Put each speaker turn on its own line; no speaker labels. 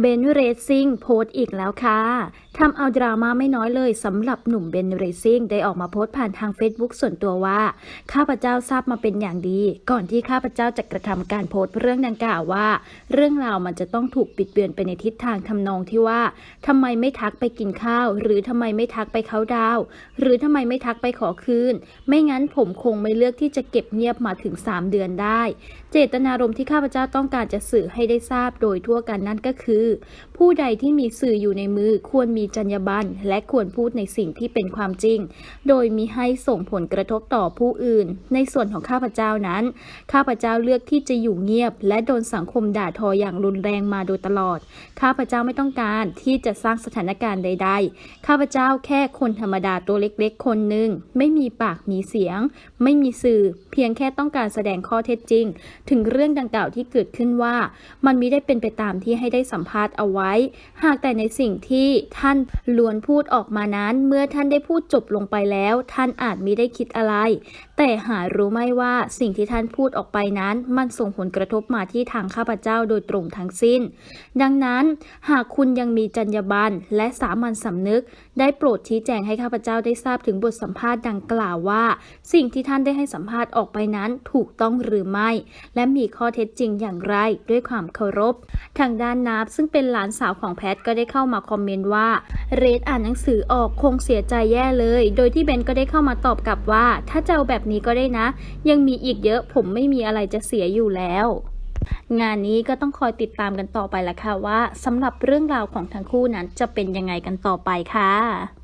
เบนเรซซิ่งโพสต์อีกแล้วค่ะทำเอาดราม่าไม่น้อยเลยสำหรับหนุ่มเบนเรซซิ่งได้ออกมาโพสต์ผ่านทาง Facebook ส่วนตัวว่า ข้าพเจ้าทราบมาเป็นอย่างดี ก่อนที่ข้าพเจ้าจะกระทำการโพสต์เรื่องดังกล่าวว่า เรื่องราวมันจะต้องถูกปิดเบือนไปในทิศทางทำนองที่ว่าทำไมไม่ทักไปกินข้าว หรือทำไมไม่ทักไปเขาดาว หรือทำไมไม่ทักไปขอคืน ไม่งั้นผมคงไม่เลือกที่จะเก็บเงียบมาถึง 3 เดือนได้ เจตนารมณ์ที่ข้าพเจ้าต้องการจะสื่อให้ได้ทราบโดยทั่วกันนั่นก็คือผู้ใดที่มีสื่ออยู่ในมือควรมีจรรยาบรรณและควรพูดในสิ่งที่เป็นความจริง โดยมีให้ส่งผลกระทบต่อผู้อื่น ในส่วนของข้าพเจ้านั้น ข้าพเจ้าเลือกที่จะอยู่เงียบ และโดนสังคมด่าทออย่างรุนแรงมาโดยตลอด ข้าพเจ้าไม่ต้องการที่จะสร้างสถานการณ์ใด ๆ ข้าพเจ้าแค่คนธรรมดาตัวเล็กๆ คนหนึ่งไม่มีปากมีเสียง ไม่มีสื่อ เพียงแค่ต้องการแสดงข้อเท็จจริง ถึงเรื่องดังกล่าวที่เกิดขึ้นว่า มันมิได้เป็นไปตามที่ให้ได้สัมผัสภาษณ์เอาไว้ หากแต่ในสิ่งที่ท่านล้วนพูดออกมานั้นเมื่อท่านได้พูดจบลงไปแล้ว ท่านอาจมิได้คิดอะไร แต่หารู้ไม่ว่าสิ่งที่ท่านพูดออกไปนั้น มันส่งผลกระทบมาที่ทางข้าพเจ้าโดยตรงทั้งสิ้น ดังนั้น หากคุณยังมีจรรยาบรรณและสามัญสำนึก ได้โปรดชี้แจงให้ข้าพเจ้าได้ทราบถึงบทสัมภาษณ์ดังกล่าวว่า สิ่งที่ท่านได้ให้สัมภาษณ์ออกไปนั้นถูกต้องหรือไม่ และมีข้อเท็จจริงอย่างไรด้วยความเคารพ ทางด้านนับซึ่งเป็นหลานสาวของแพทก็ได้เข้ามาคอมเมนต์ว่าเรดอ่านหนังสือออกคงเสียใจแย่เลย โดยที่เบนก็ได้เข้ามาตอบกลับว่า ถ้าจะเอาแบบนี้ก็ได้นะ ยังมีอีกเยอะผมไม่มีอะไรจะเสียอยู่แล้วงานนี้ก็ต้องคอยติดตามกันต่อไปละค่ะว่าสำหรับเรื่องราวของทั้งคู่นั้นจะเป็นยังไงกันต่อไปค่ะ